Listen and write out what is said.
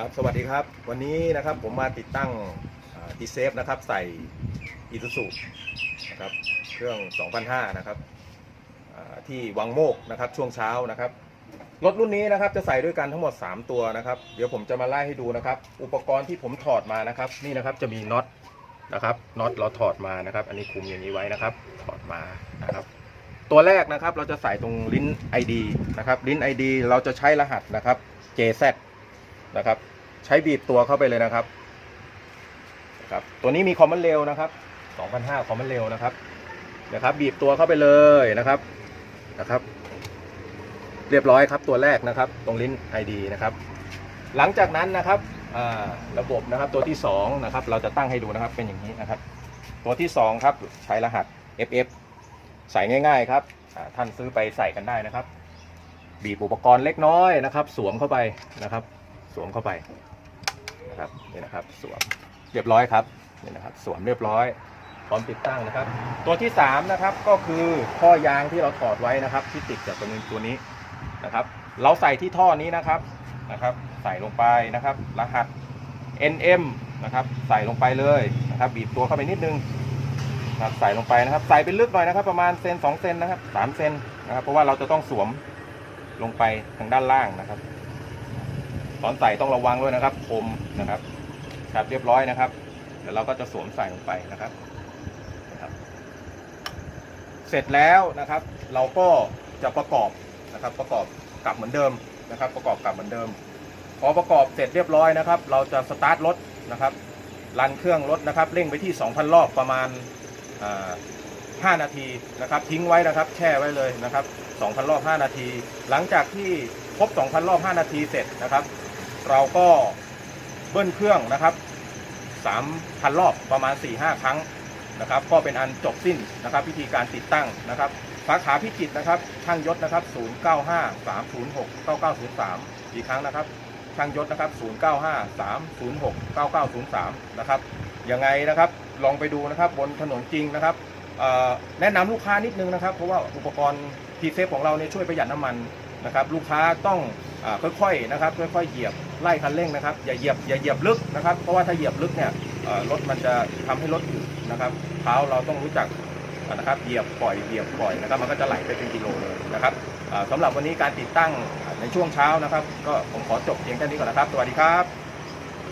ครับสวัสดีครับ วันนี้นะครับผมมาติดตั้งดีเซฟนะครับใส่อีซูซูนะครับเครื่อง 2005 นะครับที่วังโมกนะครับช่วงเช้านะครับรถรุ่นนี้นะครับจะใส่ด้วยกันทั้งหมด 3 ตัวนะครับ เดี๋ยวผมจะมาไล่ให้ดูนะครับ อุปกรณ์ที่ผมถอดมานะครับ นี่นะครับจะมีน็อตนะครับน็อตเราถอดมานะครับ อันนี้คุมอย่างนี้ไว้นะครับ ถอดมานะครับ ตัวแรกนะครับเราจะใส่ตรงลิ้น ID นะครับลิ้น ID เราจะใช้รหัสนะครับ JZ นะครับ ใช้บีบตัวเข้าไปเลยนะครับครับตัวนี้มีคอมมอนเร็วนะครับ2005คอมมอนเร็วนะครับนะครับ บีบตัวเข้าไปเลยนะครับนะครับ เรียบร้อยครับตัวแรกนะครับ ตรงลิ้น ID นะครับ หลังจากนั้นนะครับระบบนะครับตัวที่2นะครับเราจะตั้งให้ดูนะครับเป็นอย่างนี้นะครับ ตัวที่2ครับใช้รหัส FF ใส่ง่ายๆครับท่านซื้อไปใส่กันได้นะครับ บีบอุปกรณ์เล็กน้อยนะครับ สวมเข้าไปนะครับ สวมเข้าไปนะครับนี่นะครับสวมเรียบร้อยครับนี่นะครับสวมเรียบร้อยพร้อมติดตั้งนะครับ ตัวที่3นะครับก็คือท่อยางที่เราถอดไว้นะครับ ที่ติดจากตัวนี้ตัวนี้นะครับ เราใส่ที่ท่อนี้นะครับนะครับ ใส่ลงไปนะครับ รหัส NM นะครับ ใส่ลงไปเลยนะครับ บีบตัวเข้าไปนิดนึงนะครับใส่ลงไปนะครับ ใส่เป็นลึกหน่อยนะครับ ประมาณเซน2เซนนะครับ3เซนนะครับ เพราะว่าเราจะต้องสวมลงไปทางด้านล่างนะครับ ตอนใส่ต้องระวังด้วยนะครับคมนะครับครับเรียบร้อยนะครับ เดี๋ยวเราก็จะสวมใส่ลงไปนะครับนะครับ เสร็จแล้วนะครับ เราก็จะประกอบนะครับ ประกอบกลับเหมือนเดิมนะครับ ประกอบกลับเหมือนเดิม พอประกอบเสร็จเรียบร้อยนะครับ เราจะสตาร์ทรถนะครับรันเครื่องรถนะครับเร่งไปที่ 2,000 รอบประมาณอ่า5นาทีนะครับ ทิ้งไว้นะครับ แช่ไว้เลยนะครับ 2,000 รอบ 5 นาที หลังจากที่ครบ 2,000 รอบ 5 นาทีเสร็จนะครับ เราก็เบิ้ลเครื่องนะครับ3,000 รอบประมาณ 4-5 ครั้งนะครับ ก็เป็นอันจบสิ้นนะครับพิธีการติดตั้งนะครับสาขาพิจิตรนะครับช่างยศนะครับ 095 306 9903 อีกครั้งนะครับช่างยศนะครับ 095 306 9903 นะครับยังไงนะครับลองไปดูนะครับบนถนนจริงนะครับแนะนำลูกค้านิดนึงนะครับ เพราะว่าอุปกรณ์พีเซฟของเราเนี่ยช่วยประหยัดน้ำมันนะครับ ลูกค้าต้อง ค่อยๆนะครับค่อยๆเหยียบไล่คันเร่งนะครับอย่าเหยียบอย่าเหยียบลึกนะครับ เพราะว่าถ้าเหยียบลึกเนี่ยรถมันจะทำให้รถอยู่นะครับเท้าเราต้องรู้จักนะครับเหยียบปล่อยเหยียบปล่อยนะครับ มันก็จะไหลไปเป็นกิโลเลยนะครับอ่าสำหรับวันนี้การติดตั้งในช่วงเช้านะครับ ก็ผมขอจบเพียงแค่นี้ก่อนนะครับ สวัสดีครับ